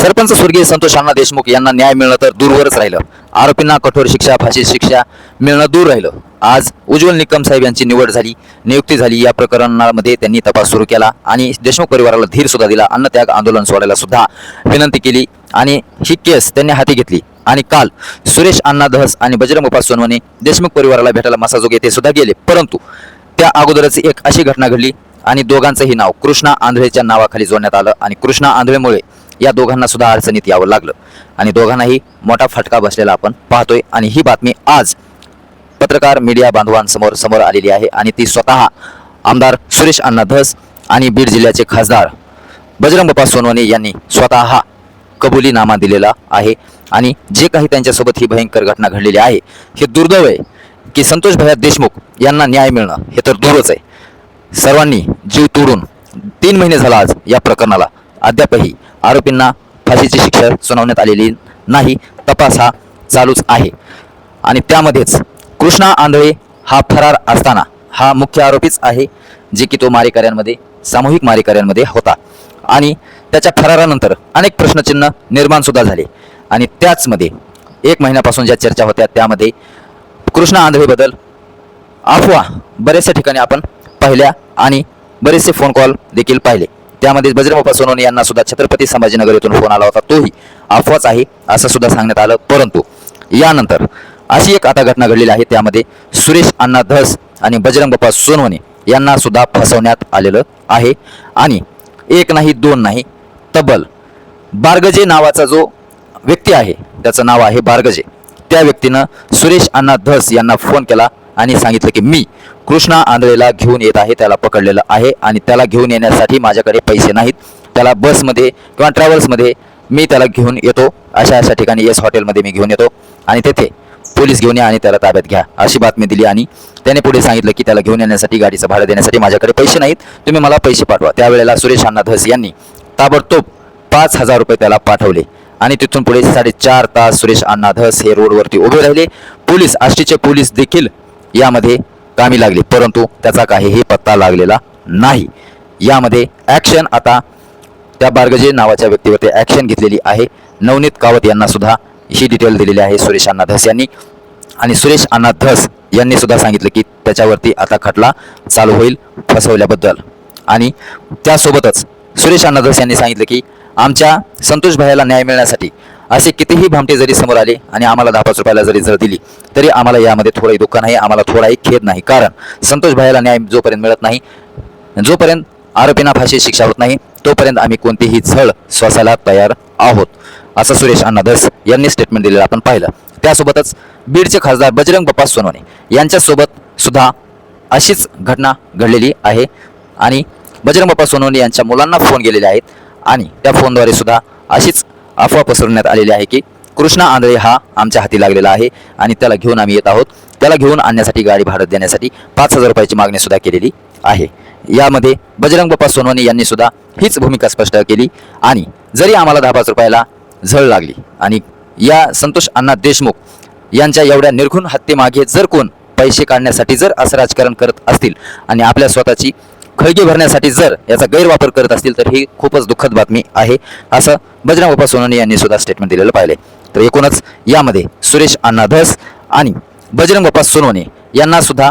सरपंच स्वर्गीय संतोष अण्णा देशमुख यांना न्याय मिळणं तर दूरवरच राहिलं. आरोपींना कठोर शिक्षा फाशी शिक्षा मिळणं दूर राहिलं. आज उज्ज्वल निकम साहेब यांची निवड झाली नियुक्ती झाली. या प्रकरणामध्ये त्यांनी तपास सुरू केला आणि देशमुख परिवाराला धीर सुद्धा दिला. अन्नत्याग आंदोलन सोडायला सुद्धा विनंती केली आणि ही केस त्यांनी हाती घेतली. आणि काल सुरेश अण्णा दहस आणि बजरंग उपास सोनवणे देशमुख परिवाराला भेटायला मसाजोग येथे सुद्धा गेले. परंतु त्या अगोदरच एक अशी घटना घडली आणि दोघांचंही नाव कृष्णा आंधळेच्या नावाखाली जोडण्यात आलं आणि कृष्णा आंधळेमुळे या दोघांना सुद्धा अडचणीत यावं लागलं. आणि दोघांनाही मोठा फटका बसलेला आपण पाहतोय. आणि ही बातमी आज पत्रकार मीडिया बांधवांसमोर समोर आलेली आहे. आणि ती स्वतः आमदार सुरेश अण्णा धस आणि बीड जिल्ह्याचे खासदार बजरंग बप्पा सोनवणे यांनी स्वतः कबुलीनामा दिलेला आहे. आणि जे काही त्यांच्यासोबत ही भयंकर घटना घडलेली आहे हे दुर्दैव आहे की संतोष भैया देशमुख यांना न्याय मिळणं हे तर दूरच आहे. सर्वांनी जीव तोडून तीन महिने झाला आज या प्रकरणाला. अद्यापही आरोपींना फाशीची शिक्षा सुनावण्यात आलेली नाही तपास हा चालूच आहे. आणि त्यामध्येच कृष्णा आंधळे हा फरार असताना हा मुख्य आरोपीच आहे जे की तो मारेकऱ्यांमध्ये सामूहिक मारेकऱ्यांमध्ये होता. आणि त्याच्या फरारानंतर अनेक प्रश्नचिन्ह निर्माण सुद्धा झाले. आणि त्याचमध्ये एक महिन्यापासून ज्या चर्चा होत्या त्यामध्ये कृष्णा आंधळेबद्दल अफवा बऱ्याचशा ठिकाणी आपण पाहिल्या आणि बरेचसे फोन कॉल देखील पाहिले. त्यामध्ये बजरंगप्पा सोनवणे यांना सुद्धा छत्रपती संभाजीनगर येथून फोन आला होता. तोही अफवाच आहे असं सुद्धा सांगण्यात आलं. परंतु यानंतर अशी एक आता घटना घडलेली आहे. त्यामध्ये सुरेश अण्णा धस आणि बजरंगप्पा सोनवणे यांना सुद्धा फसवण्यात आलेलं आहे. आणि एक नाही दोन नाही तब्बल बार्गजे नावाचा जो व्यक्ती आहे त्याचं नाव आहे बार्गजे. त्या व्यक्तीनं सुरेश अण्णा धस यांना फोन केला. आणि सांगितलं की मी कृष्णा आंधळेला घेऊन येत आहे त्याला पकडलेलं आहे आणि त्याला घेऊन येण्यासाठी माझ्याकडे पैसे नाहीत. त्याला बसमध्ये किंवा ट्रॅव्हल्समध्ये मी त्याला घेऊन येतो. अशा अशा ठिकाणी येस हॉटेलमध्ये मी घेऊन येतो. आणि तेथे पोलीस घेऊन या आणि त्याला ताब्यात घ्या. अशी बातमी दिली आणि त्याने पुढे सांगितलं की त्याला घेऊन येण्यासाठी गाडीचं भाडं देण्यासाठी माझ्याकडे पैसे नाहीत. तुम्ही मला पैसे पाठवा. त्यावेळेला सुरेश अण्णा धस यांनी ताबडतोब पाच हजार रुपये त्याला पाठवले. आणि तिथून पुढे साडेचार तास सुरेश अण्णा धस हे रोडवरती उभे राहिले. पोलीस आष्टीचे पोलीस देखील यामध्ये कामी लागले. परंतु त्याचा काहीही पत्ता लागलेला नाही. यामध्ये ॲक्शन आता त्या बार्गजे नावाच्या व्यक्तीवरती ॲक्शन घेतलेली आहे. नवनीत कावत यांना सुद्धा ही डिटेल दिलेली आहे. सुरेश अण्णा धस यांनी. आणि सुरेश अण्णा धस यांनी सुद्धा सांगितलं की त्याच्यावरती आता खटला चालू होईल फसवल्याबद्दल. आणि त्यासोबतच सुरेश अण्णा धस यांनी सांगितलं की आमच्या संतोष भायाला न्याय मिळण्यासाठी असे कितीही भामटे जरी समोर आले आणि आम्हाला दहा पाच रुपयाला जरी जर दिली तरी आम्हाला यामध्ये थोडंही दुःख नाही आम्हाला थोडाही खेद नाही. कारण संतोष भाईला न्याय जोपर्यंत मिळत नाही जोपर्यंत आरोपींना फाशी शिक्षा होत नाही तोपर्यंत आम्ही कोणतीही झळ श्वासाला तयार आहोत. असं सुरेश अण्णा धस यांनी स्टेटमेंट दिलेलं आपण पाहिलं. त्यासोबतच बीडचे खासदार बजरंग बप्पा सोनवणे यांच्यासोबत सुद्धा अशीच घटना घडलेली आहे. आणि बजरंग बप्पा सोनवणे यांच्या मुलांना फोन गेलेले आहेत. आणि त्या फोनद्वारे सुद्धा अशीच अफवा पसरवण्यात आलेली आहे की कृष्णा आंधळे हा आमच्या हाती लागलेला आहे आणि त्याला घेऊन आम्ही येत आहोत. त्याला घेऊन आणण्यासाठी गाडी भाडं देण्यासाठी पाच हजार रुपयाची मागणी सुद्धा केलेली आहे. यामध्ये बजरंग बाप्पा सोनवणे यांनी सुद्धा हीच भूमिका स्पष्ट केली आणि जरी आम्हाला दहा पाच रुपयाला झळ लागली आणि या संतोष अण्णा देशमुख यांच्या एवढ्या निर्घुण हत्येमागे जर कोण पैसे काढण्यासाठी जर असं राजकारण करत असतील आणि आपल्या स्वतःची खळगी भरण्यासाठी जर याचा गैरवापर करत असतील तर ही खूपच दुःखद बातमी आहे. असं बजरंग बाप्पा सोनवणे यांनी सुद्धा स्टेटमेंट दिलेलं पाहिले तर एकूणच यामध्ये सुरेश अण्णा धस आणि बजरंग बाप्पा सोनवणे यांना सुद्धा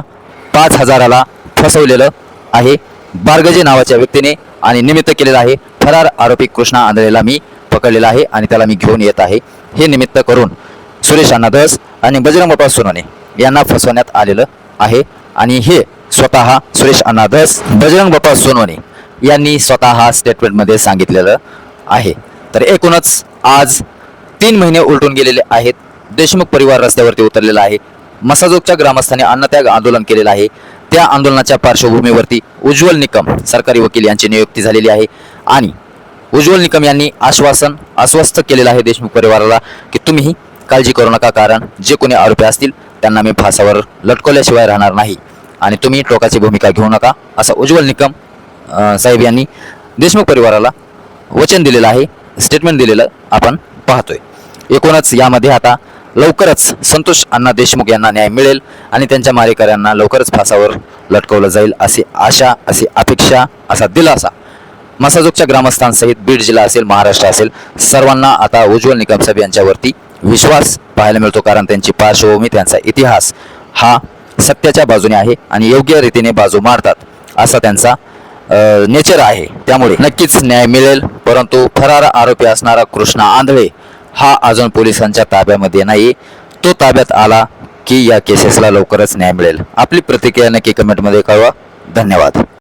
पाच हजाराला फसवलेलं आहे. बार्गजे नावाच्या व्यक्तीने आणि निमित्त केलेलं आहे. फरार आरोपी कृष्णा आंधळेला मी पकडलेला आहे आणि त्याला मी घेऊन येत आहे. हे निमित्त करून सुरेश अण्णा धस आणि बजरंग बाप्पा सोनवणे यांना फसवण्यात आलेलं आहे. आणि हे स्वतः सुरेश अनादस बजरंग बाप्पा सोनवणे यांनी स्वतः स्टेटमेंटमध्ये सांगितलेलं आहे. तर एकूणच आज तीन महिने उलटून गेलेले आहेत. देशमुख परिवार रस्त्यावरती उतरलेला आहे. मसाजोगच्या ग्रामस्थांनी अन्नत्याग आंदोलन केलेलं आहे. त्या आंदोलनाच्या पार्श्वभूमीवरती उज्ज्वल निकम सरकारी वकील यांची नियुक्ती झालेली आहे. आणि उज्ज्वल निकम यांनी आश्वासन अस्वस्थ केलेलं आहे देशमुख परिवाराला की तुम्ही काळजी करू नका कारण जे कोणी आरोपी असतील त्यांना मी फासावर लटकवल्याशिवाय राहणार नाही. आणि तुम्ही टोकाची भूमिका घेऊ नका असा उज्ज्वल निकम साहेब यांनी देशमुख परिवाराला वचन दिलेलं आहे स्टेटमेंट दिलेलं आपण पाहतोय. एकूणच यामध्ये आता लवकरच संतोष अण्णा देशमुख यांना न्याय मिळेल आणि त्यांच्या मारेकऱ्यांना लवकरच फासावर लटकवलं जाईल अशी आशा अशी अपेक्षा असा दिलासा मसाजोगच्या ग्रामस्थांसहित बीड जिल्हा असेल महाराष्ट्र असेल सर्वांना आता उज्ज्वल निकम साहेब यांच्यावरती विश्वास पाहायला मिळतो कारण त्यांची पार्श्वभूमी त्यांचा इतिहास हा सत्याच्या बाजूने आहे आणि योग्य रीतीने बाजू मारतात. असा त्यांचा नेचर आहे. त्यामुळे नक्कीच न्याय मिळेल परंतु फरार आरोपी असणारा कृष्णा आंधळे हा अजून पोलिसांच्या ताब्यामध्ये नाही. तो ताब्यात आला की या केसेसला लवकरच न्याय मिळेल. आपली प्रतिक्रिया नक्की कमेंटमध्ये कळवा. धन्यवाद.